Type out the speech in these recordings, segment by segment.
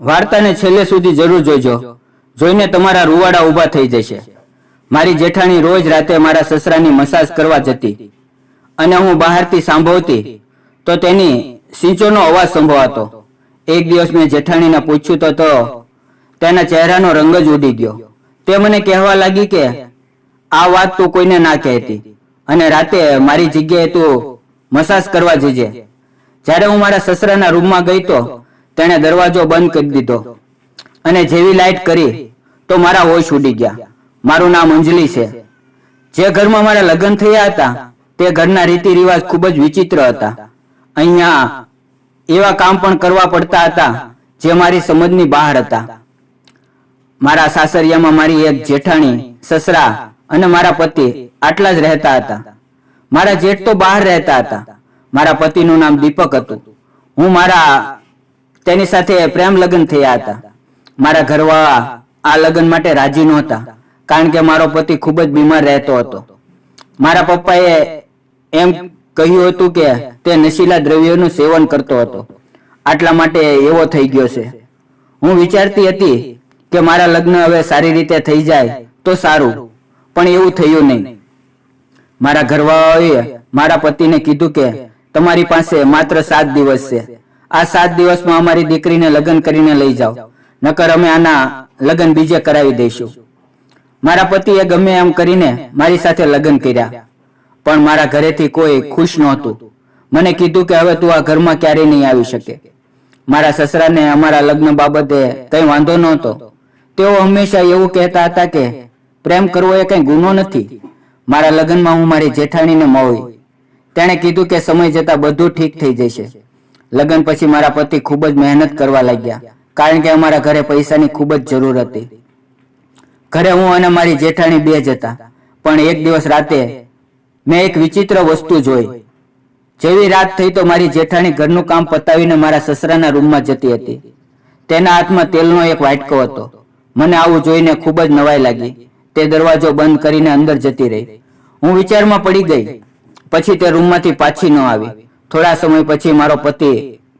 વાર્તાને છેલ્લે સુધી જરૂર જોઈજો. જોઈને તમારા રૂવાડા ઊભા થઈ જશે. મારી જેઠાણી રોજ રાતે મારા સસરાની મસાજ કરવા જતી. અને હું બહારથી સાંભળતી, તો તેની સિંચોનો અવાજ સંભળાતો. એક દિવસ મેં જેઠાણીને પૂછ્યું તો તો તેના ચહેરાનો રંગ જ ઉડી ગયો. તે મને કહેવા લાગી કે, આ વાત તું કોઈને ના કહેતી. અને રાતે મારી જગ્યાએ તું મસાજ કરવા જજે. જ્યારે હું મારા સસરાના રૂમમાં ગઈ તો તેણે દરવાજો બંધ કરી દીધો. અને જેવી લાઈટ કરી તો મારા હોશ ઉડી ગયા. મારું નામ અંજલિ છે. જે ઘરમાં મારા લગ્ન થયા હતા તે ઘરના રીતિ રિવાજ ખૂબ જ વિચિત્ર હતા. અહીંયા એવા કામ પણ કરવા પડતા હતા જે મારી સમજની બહાર હતા. મારા સાસરિયામાં મારી એક જેઠાણી સસરા અને મારા પતિ આટલા જ રહેતા હતા. મારા જેઠ તો બહાર રહેતા હતા. મારા પતિનું નામ દીપક હતું. હું મારા તેની સાથે પ્રેમ લગ્ન થયા હતા. મારા ઘરવાળા આ લગ્ન માટે રાજી નહોતા, કારણ કે મારો પતિ ખૂબ જ બીમાર રહેતો હતો. મારા પપ્પાએ એમ કહ્યું હતું કે તે નશીલા દ્રવ્યોનું સેવન કરતો હતો. આટલા માટે એવો થઈ ગયો છે. હું વિચારતી હતી કે મારા લગ્ન હવે સારી રીતે થઈ જાય તો સારું, પણ એવું થયું નહીં. મારા ઘરવાળાએ મારા પતિને કીધું કે તમારી પાસે માત્ર સાત દિવસ છે. આ સાત દિવસમાં અમારી દીકરીને લગ્ન કરીને લઈ જાઓ. નકર અમે આના લગ્ન બીજે કરાવી દઈશું. મારા પતિએ ગમે એમ કરીને મારી સાથે લગ્ન કર્યા. પણ મારા ઘરેથી કોઈ ખુશ નહોતું. મને કીધું કે હવે તું આ ઘરમાં ક્યારેય નહીં આવી શકે. મારા સસરાને અમારા લગ્ન બાબતે કઈ વાંધો નહોતો. તેઓ હંમેશા એવું કહેતા હતા કે પ્રેમ કરવો એ કઈ ગુનો નથી. મારા લગ્નમાં હું મારી જેઠાણીને મળી. તેણે કીધું કે સમય જતા બધું ઠીક થઈ જશે. લગ્ન પછી મારા પતિ ખૂબ જ મહેનત કરવા લાગ્યા, કારણ કે અમારા ઘરે પૈસાની ખૂબ જ જરૂર હતી. ઘરે હું અને મારી જેઠાણી બે જ હતા, પણ એક દિવસ રાતે મેં એક વિચિત્ર વસ્તુ જોઈ. જેવી રાત થઈ તો મારી જેઠાણી ઘરનું કામ પતાવીને મારા સસરાના રૂમમાં જતી હતી. તેના હાથમાં તેલનો એક વાટકો હતો. મને આવું જોઈને ખૂબ જ નવાઈ લાગી. તે દરવાજો બંધ કરીને અંદર જતી રહી. હું વિચારમાં પડી ગઈ. પછી તે રૂમમાંથી પાછી ન આવી. થોડા સમય પછી મારો પતિ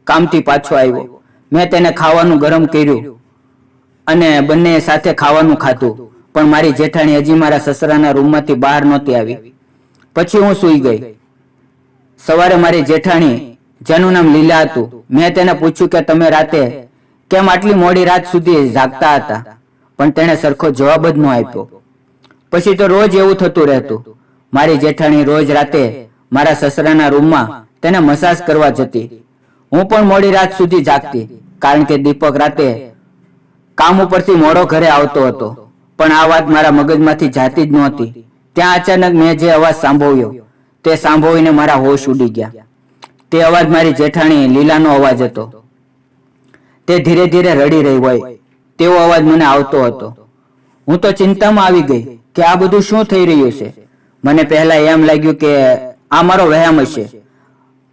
કામથી પાછો આવ્યો. મેં તેને ખાવાનું ગરમ કર્યું અને બંને સાથે ખાવાનું ખાધું. પણ મારી જેઠાણી હજી મારા સસરાના રૂમમાંથી બહાર નહોતી આવી. પછી હું સૂઈ ગઈ. સવારે મારી જેઠાણી, જેનું નામ લીલા હતું, મેં તેને પૂછ્યું કે તમે રાતે કેમ આટલી મોડી રાત સુધી જાગતા હતા? પણ તેણે સરખો જવાબ જ ન આપ્યો. પછી તો રોજ એવું થતું રહેતું. મારી જેઠાણી રોજ રાતે મારા સસરાના રૂમમાં તેને મસાજ કરવા જતી. હું પણ મોડી રાત સુધી જાગતી, કારણ કે દીપક રાતે કામ ઉપરથી મોડો ઘરે આવતો હતો. પણ આ વાત મારા મગજમાંથી જાતી જ નહોતી. ત્યાં અચાનક મેં જે અવાજ સાંભળ્યો, તે સાંભળીને મારા હોશ ઉડી ગયા. તે અવાજ મારી જેઠાણી લીલાનો અવાજ હતો. તે ધીરે ધીરે રડી રહી હોય, તેવો અવાજ મને આવતો હતો. હું તો ચિંતામાં આવી ગઈ કે આ બધું શું થઈ રહ્યું છે? મને પહેલા એમ લાગ્યું કે આ મારો વહેમ હશે.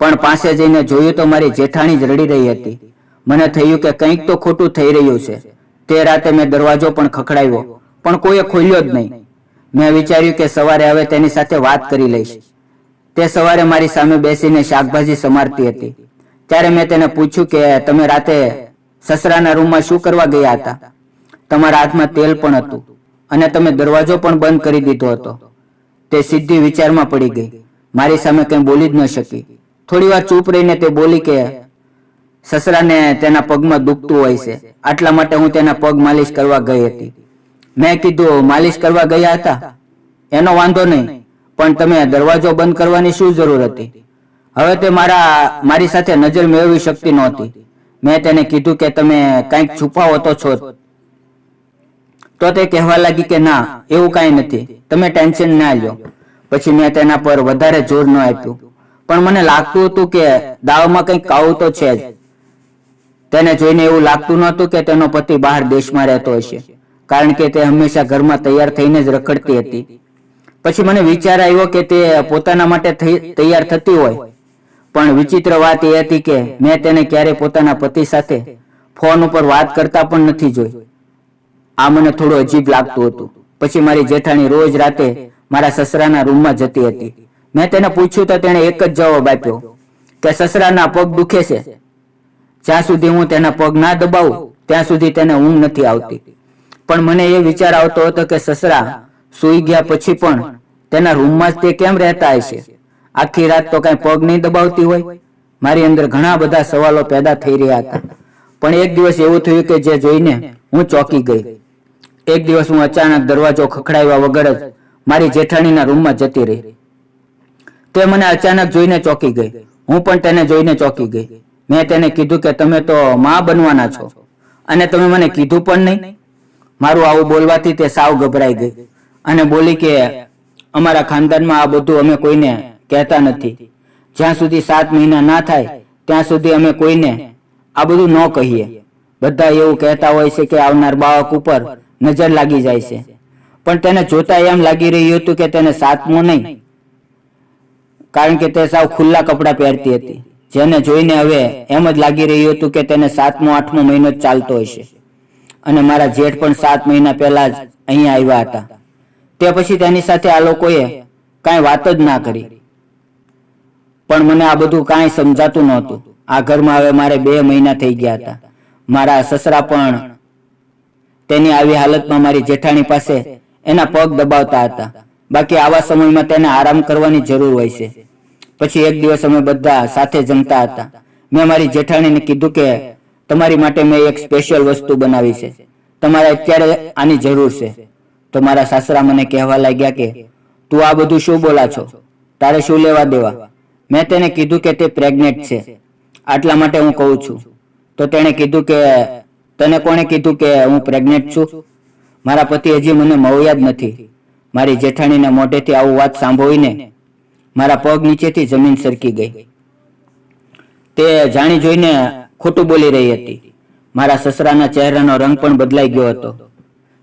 પણ પાસે જઈને જોયું તો મારી જેઠાણી જ રડી રહી હતી. મને થયું કે કંઈક તો ખોટું થઈ રહ્યું છે. તે રાતે મેં દરવાજો પણ ખખડાવ્યો, પણ કોઈએ ખોલ્યો જ નહીં. મેં વિચાર્યું કે સવારે હવે તેની સાથે વાત કરી લઈશ. તે સવારે મારી સામે બેસીને શાકભાજી સમારતી હતી. ત્યારે મેં તેને પૂછ્યું કે તમે રાતે સસરાના રૂમમાં શું કરવા ગયા હતા? તમારા હાથમાં તેલ પણ હતું અને તમે દરવાજો પણ બંધ કરી દીધો હતો. તે સીધી વિચારમાં પડી ગઈ. મારી સામે કંઈ બોલી જ ન શકી. થોડી વાર ચૂપ રહીને તે બોલી કે, સસરાને તેના પગમાં દુખતું હોય છે. આટલા માટે હું તેના પગ માલિશ કરવા ગઈ હતી. મેં કીધું, માલિશ કરવા ગયા હતા? એનો વાંધો નહીં. પણ તમે દરવાજો બંધ કરવાની શું જરૂર હતી? હવે તે મારા, મારી સાથે નજર મેળવી શકતી નહોતી. મેં તેને કીધું કે, તમે કંઈક છુપાવો તો છો. તો તે કહેવા લાગી કે, ના, એવું કાંઈ નથી. તમે ટેન્શન ના લ્યો. પછી મેં તેના પર વધારે જોર ન આપ્યું. પણ મને લાગતું હતું કે દાવમાં કંઈક કાવું તો છે તેને જોઈને એવું લાગતું નહોતું કે તેનો પતિ બહાર દેશમાં રહેતો હશે, કારણ કે તે હંમેશા ઘરમાં તૈયાર થઈને જ રખડતી હતી. પછી મને વિચાર આવ્યો કે તે પોતાના માટે તૈયાર થતી હોય. પણ વિચિત્ર વાત એ હતી કે મેં તેને ક્યારે પોતાના પતિ સાથે ફોન ઉપર વાત કરતા પણ નથી જોઈ. આ મને થોડું અજીબ લાગતું હતું. પછી મારી જેઠાણી રોજ રાતે મારા સસરાના રૂમમાં જતી હતી. મેં તેને પૂછ્યું તો તેણે એક જ જવાબ આપ્યો કે સસરાના પગ દુખે છે. જ્યાં સુધી હું તેના પગ ના દબાવું, ત્યાં સુધી તેને ઊંઘ નથી આવતી. પણ મને એ વિચાર આવતો હતો કે સસરા સૂઈ ગયા પછી પણ તેના રૂમમાં જ તે કેમ રહેતા હશે આખી રાત તો કઈ પગ નહીં દબાવતી હોય? મારી અંદર ઘણા બધા સવાલો પેદા થઈ રહ્યા હતા. પણ એક દિવસ એવું થયું કે જે જોઈને હું ચોંકી ગઈ. એક દિવસ હું અચાનક દરવાજો ખખડાવ્યા વગર જ મારી જેઠાણીના રૂમમાં જતી રહી. તે મને અચાનક જોઈને ચોંકી ગઈ. હું પણ તેને જોઈને ચોંકી ગઈ. મેં તેને કીધું કે તમે તો માં બનવાના છો. અને તમે મને કીધું પણ નહીં. મારું આવું બોલવાથી તે સાવ ગભરાઈ ગઈ અને બોલી કે, અમારા ખાનદાનમાં આ બધું અમે કોઈને કહેતા નથી. જ્યાં સુધી સાત મહિના ના થાય, ત્યાં સુધી અમે કોઈને આ બધું ન કહીએ. બધા એવું કહેતા હોય છે કે આવનાર બાળક ઉપર નજર લાગી જાય છે. પણ તેને જોતા એમ લાગી રહ્યું હતું કે તેને સાતમો નહીં કારણ કે તે સાવ ખુલ્લા કપડાં પહેરતી હતી. જેને જોઈને હવે એમ જ લાગી રહ્યું હતું કે તેને સાતમો, આઠમો મહિનો જ ચાલતો હશે. અને મારા જેઠ પણ સાત મહિના પહેલા જ અહીંયા આવ્યા હતા. તે પછી તેની સાથે આ લોકોએ કાંઈ વાત જ ના કરી. પણ મને આ બધું કાંઈ સમજાતું નહોતું. આ ઘરમાં હવે મારે બે મહિના થઈ ગયા હતા. મારા સસરા પણ તેની આવી હાલતમાં મારી જેઠાણી પાસે એના પગ દબાવતા હતા. બાકી આવા સમયમાં તેને આરામ કરવાની જરૂર હોય છે. પછી એક દિવસ અમે બધા સાથે જમતા હતા. મેં મારી જેઠાણીને કીધું કે, તમારી માટે મેં એક સ્પેશિયલ વસ્તુ બનાવી છે. તમારે અત્યારે આની જરૂર છે. તો મારા સાસરા મને કહેવા લાગ્યા કે, તું આ બધું શું બોલા છો? તારે શું લેવા દેવા? મેં તેને કીધું કે, તે પ્રેગ્નેન્ટ છે. આટલા માટે હું કહું છું. તો તેણે કીધું કે, તને કોણે કીધું કે હું પ્રેગ્નેન્ટ છું? મારા પતિ હજી મને મળ્યા જ નથી. મારી જેઠાણીના મોઢેથી આવું વાત સાંભળીને મારા પગ નીચેથી જમીન સરકી ગઈ. તે જાણી જોઈને ખોટું બોલી રહી હતી. મારા સસરાના ચહેરાનો રંગ પણ બદલાઈ ગયો હતો.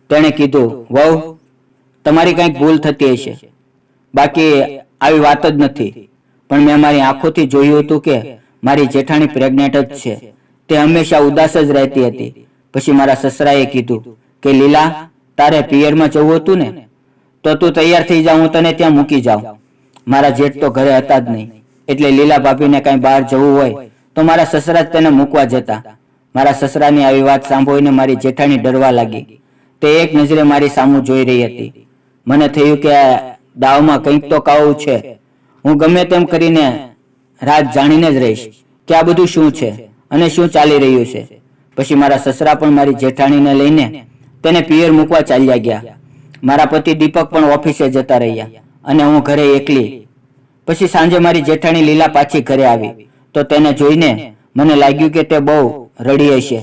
તેણે કીધું, વહુ, તમારી કંઈક ભૂલ થતી હશે. બાકી આવી વાત જ નથી. પણ મેં મારી આંખોથી જોયું હતું કે મારી જેઠાણી પ્રેગ્નેન્ટ જ છે. તે હંમેશા ઉદાસ જ રહેતી હતી. પછી મારા સસરાએ કીધું કે, લીલા, તારે પિયરમાં જવું હતું ને? તો તું તૈયાર થઈ જા, હું તને ત્યાં મૂકી જાઉં. મારા જેઠ તો ઘરે હતા જ નહીં. એટલે લીલા ભાભીને કાંઈ બહાર જવું હોય તો મારા સસરા જ તેને મૂકવા જતા. મારા સસરાની આવી વાત સાંભળીને મારી જેઠાણી ડરવા લાગી. તે એક નજરે મારી સામું જોઈ રહી હતી. મને થયું કે દાવમાં કંઈક તો કાવું છે. હું ગમે તેમ કરીને રાત જાણીને જ રહીશ કે આ બધું શું છે અને શું ચાલી રહ્યું છે. પછી મારા સસરા પણ મારી જેઠાણીને લઈને તેને પિયર મૂકવા ચાલ્યા ગયા. મારા પતિ દીપક પણ ઓફિસે જતા રહ્યા. અને હું ઘરે એકલી. પછી સાંજે મારી જેઠાણી લીલા પાછી ઘરે આવી. તો તેને જોઈને મને લાગ્યું કે તે બહુ રડી હશે.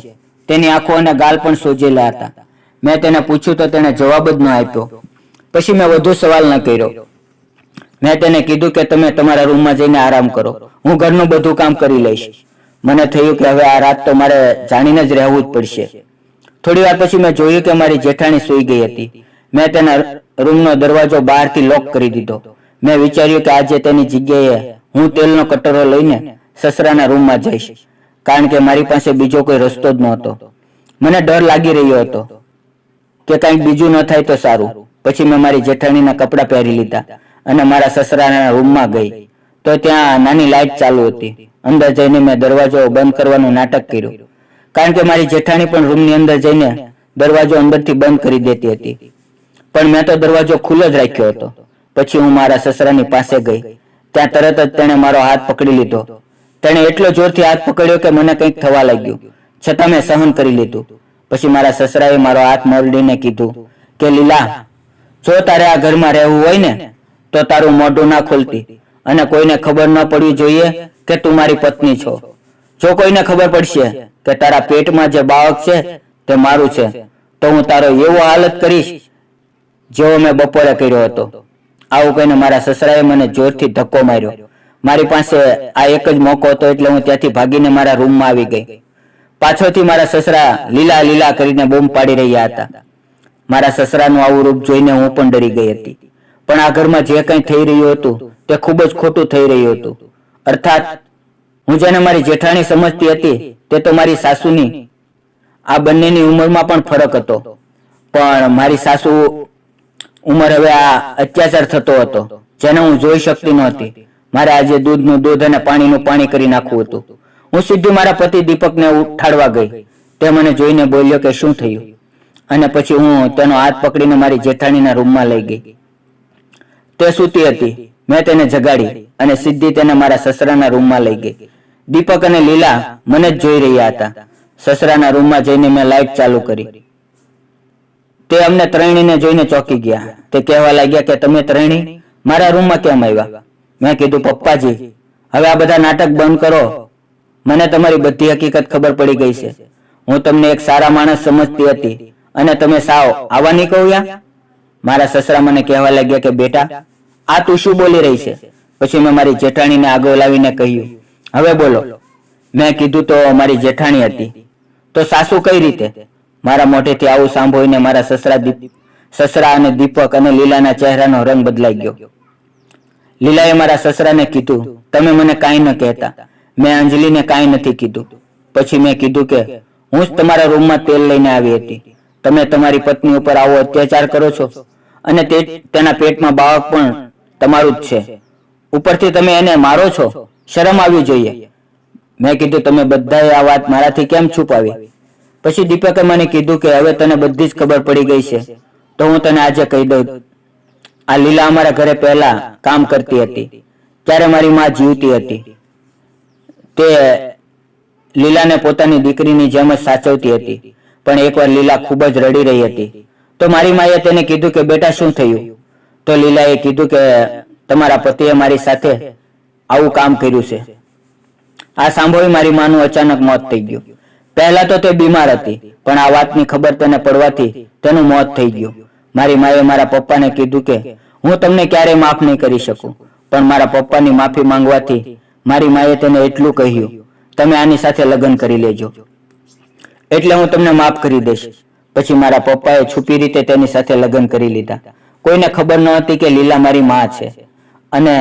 તેની આંખો અને ગાલ પણ સોજેલા હતા. મેં તેને પૂછ્યું તો તેણે જવાબ જ ન આપ્યો. પછી મેં વધુ સવાલ ન કર્યો. મેં તેને કીધું કે તમે તમારા રૂમમાં જઈને આરામ કરો. હું ઘરનું બધું કામ કરી લઈશ. મને થયું કે હવે આ રાત તો મારે જાણીને જ રહેવું જ પડશે. થોડી વાર પછી મેં જોયું કે મારી જેઠાણી સૂઈ ગઈ હતી. મેં તેના રૂમનો દરવાજો બહારથી લોક કરી દીધો. મેં વિચાર્યું કે આજે તેની જગ્યાએ હું તેલનો કટોરો લઈને સસરાના રૂમમાં જઈશ, કારણ કે મારી પાસે બીજો કોઈ રસ્તો જ નહોતો. મને ડર લાગી રહ્યો હતો કે કંઈક બીજું ન થાય તો સારું. પછી મેં મારી જેઠાણીના કપડાં પહેરી લીધા અને મારા સસરાના રૂમમાં ગઈ. તો ત્યાં નાની લાઇટ ચાલુ હતી. અંદર જઈને મેં દરવાજો બંધ કરવાનું નાટક કર્યું. કારણ કે મારી જેઠાણી પણ રૂમની અંદર જઈને દરવાજો અંદરથી બંધ કરી દેતી હતી. પણ મેં તો દરવાજો ખુલ્લો જ રાખ્યો હતો. પછી હું મારા સસરાની પાસે ગઈ. ત્યાં તરત જ તેણે મારો હાથ પકડી લીધો. તેણે એટલો જોરથી હાથ પકડ્યો કે મને કંઈક થવા લાગ્યું. છતાં મેં સહન કરી લીધું. પછી મારા સસરાએ મારો હાથ મરડીને કીધું કે, લીલા, જો તારે આ ઘરમાં રહેવું હોય ને, તો તારું મોઢું ના ખોલતી. અને કોઈને ખબર ન પડવી જોઈએ કે તું મારી પત્ની છો. જો કોઈને ખબર પડશે કે તારા પેટમાં જે બાળક છે તે મારું છે, તો હું તારો એવો હાલત કરીશ જેવો મેં બપોરે કર્યો હતો. આવું કહીને મારા સસરાએ મને જોરથી ધક્કો માર્યો. મારી પાસે આ એક જ મોકો હતો એટલે હું ત્યાંથી ભાગીને મારા રૂમમાં આવી ગઈ. પાછળથી મારા સસરા લીલા લીલા કરીને બૂમ પાડી રહ્યા હતા. મારા સસરાનું આવું રૂપ જોઈને હું પણ ડરી ગઈ હતી. પણ આ ઘરમાં જે કંઈ થઈ રહ્યું હતું તે ખૂબ જ ખોટું થઈ રહ્યું હતું. અર્થાત, હું જેને મારી જેઠાણી સમજતી હતી તે તો મારી સાસુની. આ બંનેની ઉંમરમાં પણ ફરક હતો. પણ મારી સાસુ ઉંમર હવે આ અત્યાચાર થતો હતો. જેને હું જોઈ શકતી નહોતી. મારે આજે દૂધનું, દૂધ અને પાણીનું પાણી કરી નાખવું હતું. હું સીધી મારા પતિ દીપકને ઉઠાડવા ગઈ. તે મને જોઈને બોલ્યો કે શું થયું? અને પછી હું તેનો હાથ પકડીને મારી જેઠાણીના રૂમમાં લઈ ગઈ. તે સૂતી હતી. મેં તેને જગાડી અને સીધી તેને મારા સસરાના રૂમમાં લઈ ગઈ. દીપક અને લીલા મને જ જોઈ રહ્યા હતા. સસરાના રૂમમાં જઈને મેં લાઈટ ચાલુ કરી. તે અમને ત્રણેયને જોઈને ચોંકી ગયા. તે કહેવા લાગ્યા કે, તમે ત્રણેય મારા રૂમમાં કેમ આવ્યા? મેં કીધું, પપ્પાજી, હવે આ બધા નાટક બંધ કરો. મને તમારી બધી હકીકત ખબર પડી ગઈ છે. હું તમને એક સારા માણસ સમજતી હતી અને તમે સાવ આવા નહીં કહ્યા મારા સસરા મને કહેવા લાગ્યા કે, બેટા, આ તું શું બોલી રહી છે? પછી મેં મારી જેઠાણીને આગળ લાવીને કહ્યું, હવે બોલો. મેં કીધું, તો મારી જેઠાણી હતી. તો સાસુ કઈ રીતે? મારા મોઢેથી આવું સાંભળીને મારા સસરા સસરા અને દીપક અને લીલાના ચહેરાનો રંગ બદલાઈ ગયો. લીલાએ મારા સસરાને કીધું, તમે મને કાંઈ ન કહેતા. મેં અંજલિને કાંઈ નથી કીધું. પછી મેં કીધું કે, હું જ તમારા રૂમમાં તેલ લઈને આવી હતી. તમે તમારી પત્ની ઉપર આવો અત્યાચાર કરો છો. અને તે તેના પેટમાં બાળક પણ તમારું જ છે. ઉપરથી તમે એને મારો છો. શરમ આવવી જોઈએ. મેં કીધું, તમે બધાએ આ વાત મારાથી કેમ છુપાવી? પછી દીપકે મને કીધું કે હવે તને બધી જ ખબર પડી ગઈ છે. તો હું તને આજે કહી દઉં. આ લીલા અમારા ઘરે પહેલા કામ કરતી હતી. ત્યારે મારી માં જીવતી હતી. તે લીલાને પોતાની દીકરીની જેમ જ સાચવતી હતી. પણ એકવાર લીલા ખૂબ જ રડી રહી હતી. તો મારી માએ તેને કીધું કે, બેટા, શું થયું? તો લીલાએ કીધું કે, તમારા પતિએ મારી સાથે આવું કામ કર્યું છે. આ સાંભળી મારી માનું અચાનક મોત થઈ ગયું. પહેલા તો તે બીમાર હતી, પણ આ વાતની ખબર તેને પડવાથી તેનું મોત થઈ ગયું. મારી માએ મારા પપ્પાને કીધું કે, હું તમને ક્યારેય માફ નહીં કરી શકું, પણ મારા પપ્પાની માફી માંગવાથી મારી માએ તેને એટલું કહ્યું, તમે આની સાથે લગ્ન કરી લેજો. એટલે હું તમને માફ કરી દઈશ. પછી મારા પપ્પાએ છુપી રીતે તેની સાથે લગ્ન કરી લીધા. કોઈને ખબર ન હતી કે લીલા મારી માં છે. અને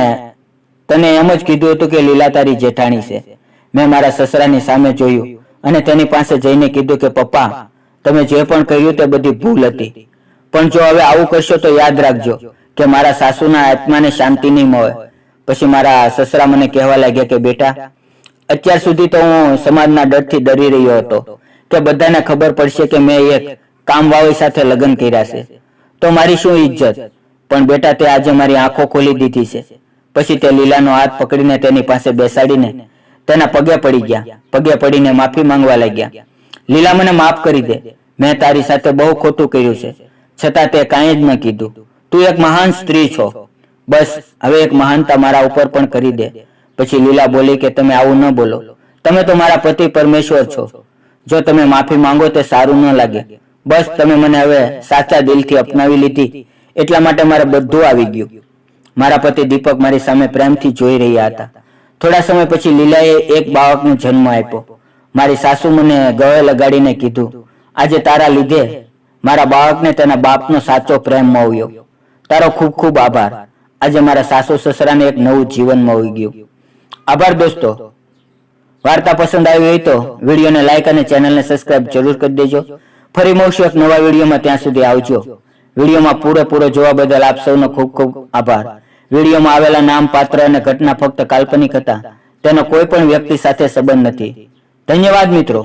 તને એમ જ કીધું હતું કે લીલા તારી જેઠાણી છે. મેં મારા સસરાની સામે જોયું અને તેની પાસે જઈને કીધું કે, પપ્પા, તમે જે પણ કહ્યું તે બધી ભૂલ હતી. પણ જો હવે આવું કરશો તો યાદ રાખજો કે મારા સાસુના આત્માને શાંતિ નહીં મળે. પછી મારા સસરા મને કહેવા લાગ્યા કે, બેટા, અત્યાર સુધી તો હું સમાજના ડરથી ડરી રહ્યો હતો કે બધાને ખબર પડશે કે મેં એક કામવાળી સાથે લગ્ન કર્યા છે. તો મારી શું ઇજ્જત? પણ બેટા, તે આજે મારી આંખો ખોલી દીધી છે. પછી તે લીલાનો હાથ પકડીને તેની પાસે બેસાડીને તેના પગે પડી ગયા. પગે પડીને માફી માંગવા લાગ્યા. લીલા મને માફ કરી દે. મેં તારી સાથે બહુ ખોટું કર્યું છે. છતાં તે કાંઈ જ ન કીધું. તું એક મહાન સ્ત્રી છો. બસ, હવે એક મહાનતા મારા ઉપર પણ કરી દે. પછી લીલા બોલી કે તમે આવું ન બોલો. તમે તો મારા પતિ પરમેશ્વર છો. જો તમે માફી માંગો તે સારું ન લાગે. બસ, તમે મને હવે સાચા દિલથી અપનાવી લીધી. એટલા માટે મારે બધું આવી ગયું. મારા પતિ દીપક મારી સામે પ્રેમથી જોઈ રહ્યા હતા. થોડા સમય પછી લીલાએ એક બાળકનો જન્મ આપ્યો. મારી સાસુ મને ગળે લગાડીને કીધું, આજે તારા લીધે મારા બાળકને તેના બાપનો સાચો પ્રેમ મળ્યો. તારો ખૂબ ખૂબ આભાર. આજે મારા સાસુ સસરાને એક નવું જીવન મળી ગયું. આભાર દોસ્તો. વાર્તા પસંદ આવી હોય તો વિડીયોને લાઈક અને ચેનલને સબસ્ક્રાઇબ જરૂર કરી દેજો. ફરી મળશું એક નવા વિડીયોમાં. ત્યાં સુધી આવજો. વિડીયોમાં પૂરેપૂરો જોવા બદલ આપ સૌનો ખૂબ ખૂબ આભાર. વિડીયોમાં આવેલા નામ પાત્ર અને ઘટના ફક્ત કાલ્પનિક હતા. તેનો કોઈ પણ વ્યક્તિ સાથે સંબંધ નથી. ધન્યવાદ મિત્રો.